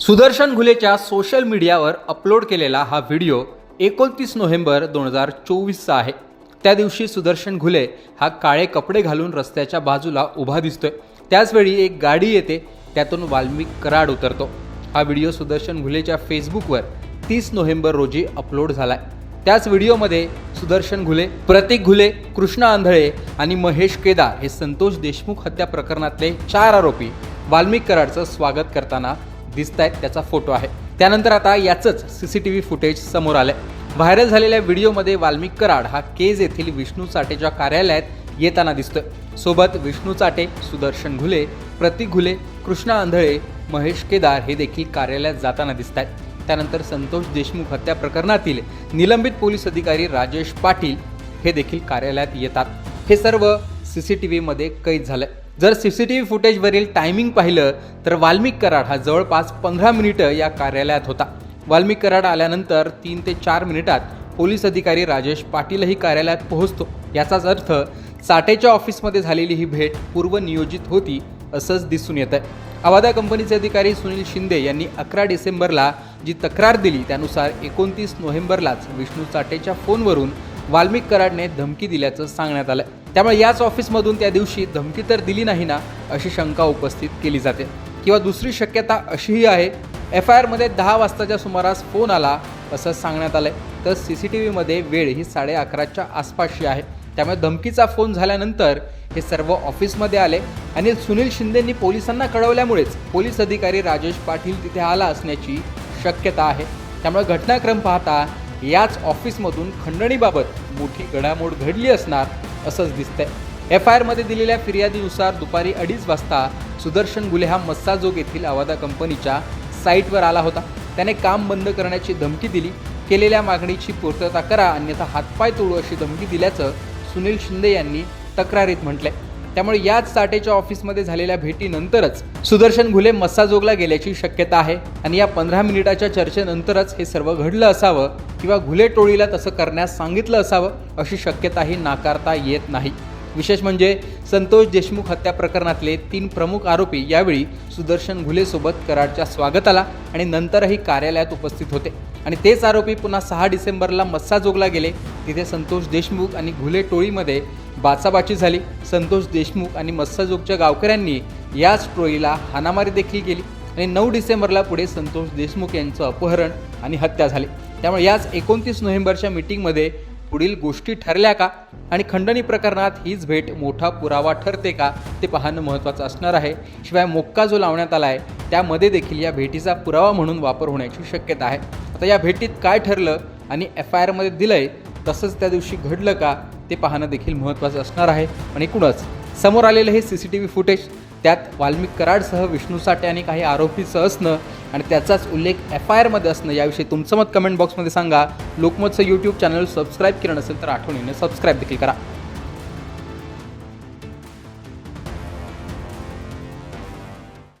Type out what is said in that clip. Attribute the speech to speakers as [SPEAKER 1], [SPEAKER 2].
[SPEAKER 1] सुदर्शन घुलेच्या सोशल मीडियावर अपलोड केलेला हा व्हिडिओ एकोणतीस नोव्हेंबर दोन हजार चोवीसचा आहे. त्या दिवशी सुदर्शन घुले हा काळे कपडे घालून रस्त्याच्या बाजूला उभा दिसतोय. त्याचवेळी एक गाडी येते त्यातून वाल्मिक कराड उतरतो. हा व्हिडिओ सुदर्शन घुलेच्या फेसबुकवर तीस नोव्हेंबर रोजी अपलोड झालाय. त्याच व्हिडिओमध्ये सुदर्शन घुले प्रतीक घुले कृष्ण आंधळे आणि महेश केदार हे संतोष देशमुख हत्या प्रकरणातले चार आरोपी वाल्मिक कराडचं स्वागत करताना दिसत आहेत त्याचा फोटो आहे. त्यानंतर आता याचंच C C T V footage समोर आलंय. व्हायरल झालेल्या व्हिडिओमध्ये वाल्मिक कराड हा केज येथील विष्णू चाटेच्या कार्यालयात येताना दिसतोय. सोबत विष्णू चाटे सुदर्शन घुले प्रतीक घुले कृष्णा आंधळे महेश केदार हे देखील कार्यालयात जाताना दिसत आहेत त्यानंतर संतोष देशमुख हत्या प्रकरणातील निलंबित पोलीस अधिकारी राजेश पाटील हे देखील कार्यालयात येतात. हे सर्व सी सी टी व्हीमध्ये कैद झालंय. जर सी सी टी व्ही फुटेजवरील टायमिंग पाहिलं तर वाल्मिक कराड हा जवळपास पंधरा मिनिटं या कार्यालयात होता. वाल्मिक कराड आल्यानंतर तीन ते चार मिनिटात पोलीस अधिकारी राजेश पाटीलही कार्यालयात पोहोचतो. याचाच अर्थ चाटेच्या ऑफिसमध्ये झालेली ही भेट पूर्वनियोजित होती असंच दिसून येत आहे अवादा कंपनीचे अधिकारी सुनील शिंदे यांनी अकरा डिसेंबरला जी तक्रार दिली त्यानुसार एकोणतीस नोव्हेंबरलाच विष्णू चाटेच्या फोनवरून वाल्मिक कराडने धमकी दिल्याचं सांगण्यात आलं त्यामुळे याच ऑफिसमधून त्या दिवशी धमकी तर दिली नाही ना अशी शंका उपस्थित केली जाते. किंवा दुसरी शक्यता अशीही आहे एफ आय आरमध्ये दहा वाजताच्या सुमारास फोन आला असं सांगण्यात आलंय. तर सी सी टी व्हीमध्ये वेळ ही साडे अकराच्या आसपासची आहे. त्यामुळे धमकीचा फोन झाल्यानंतर हे सर्व ऑफिसमध्ये आले. आणि सुनील शिंदेंनी पोलिसांना कळवल्यामुळेच पोलीस अधिकारी राजेश पाटील तिथे आला असण्याची शक्यता आहे. त्यामुळे घटनाक्रम पाहता याच ऑफिसमधून खंडणीबाबत मोठी घडामोड घडली असणार असंच दिसतंय. एफ आय आरमध्ये दिलेल्या फिर्यादीनुसार दुपारी अडीच वाजता सुदर्शन गुले हा मस्साजोग येथील अवादा कंपनीच्या साईटवर आला होता. त्याने काम बंद करण्याची धमकी दिली. केलेल्या मागणीची पूर्तता करा अन्यथा हातपाय तोडू अशी धमकी दिल्याचं सुनील शिंदे यांनी तक्रारीत म्हटलंय. त्यामुळे याच साठेच्या ऑफिसमध्ये झालेल्या भेटीनंतरच सुदर्शन घुले मस्साजोगला गेल्याची शक्यता आहे. आणि या पंधरा मिनिटाच्या चर्चेनंतरच हे सर्व घडलं असावं किंवा घुले टोळीला तसं करण्यास सांगितलं असावं अशी शक्यताही नाकारता येत नाही. विशेष म्हणजे संतोष देशमुख हत्या प्रकरणातले तीन प्रमुख आरोपी यावेळी सुदर्शन घुलेसोबत कराडच्या स्वागताला आणि नंतरही कार्यालयात उपस्थित होते. आणि तेच आरोपी पुन्हा सहा डिसेंबरला मस्साजोगला गेले तिथे संतोष देशमुख आणि घुले टोळीमध्ये बाचाबाची झाली. संतोष देशमुख आणि मस्साजोगच्या गावकऱ्यांनी याच टोळीला हाणामारी देखील केली आणि नऊ डिसेंबरला पुढे संतोष देशमुख यांचं अपहरण आणि हत्या झाली. त्यामुळे याच एकोणतीस नोव्हेंबरच्या मिटिंगमध्ये पुढील गोष्टी ठरल्या का आणि खंडणी प्रकरणात हीच भेट मोठा पुरावा ठरते का ते पाहणं महत्त्वाचं असणार आहे. शिवाय मोक्का जो लावण्यात आला आहे त्यामध्ये देखील या भेटीचा पुरावा म्हणून वापर होण्याची शक्यता आहे. आता या भेटीत काय ठरलं आणि एफ आय आरमध्ये दिलं आहे तसंच त्या दिवशी घडलं का ते पाहणं देखील महत्त्वाचं असणार आहे. आणि एकूणच समोर आलेलं हे C C T V footage त्यात वाल्मिक कराडसह विष्णू साठे आणि काही आरोपीचं असणं आणि त्याचाच उल्लेख एफ आय आरमध्ये असणं याविषयी तुमचं मत कमेंट बॉक्समध्ये सांगा. लोकमतचं यूट्यूब चॅनल सबस्क्राईब केलं नसेल तर आठवणीने सबस्क्राईब देखील करा.